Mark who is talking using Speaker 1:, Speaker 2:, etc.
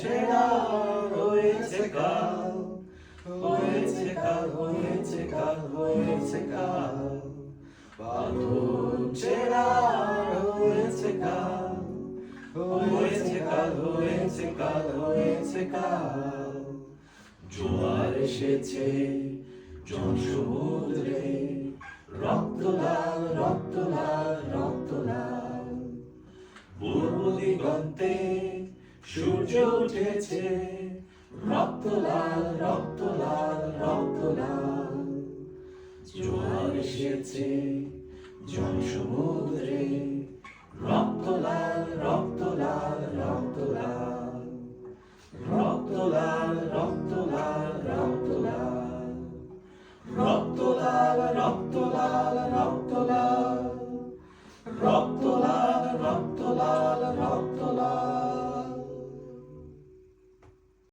Speaker 1: ছেঁড়া কাল হয়েছে কাল হয়েছে কাল হয়েছে হয়েছে কাল। হয়েছে কাল হয়েছে কাল হয়েছে কাল জোয়ার এসেছে, জন সমুদ্রে, রক্ত লাল রক্ত লাল রক্ত লাল। পূর্ব দিগন্তে সূর্য উঠেছে। রক্ত লাল রক্ত লাল রক্ত লাল জোয়ার এসেছে জনসমুদ্রে। রক্ত লাল রক্ত লাল রক্ত লাল রক্ত লাল রক্ত লাল রক্ত লাল রক্ত লাল রক্ত লাল রক্ত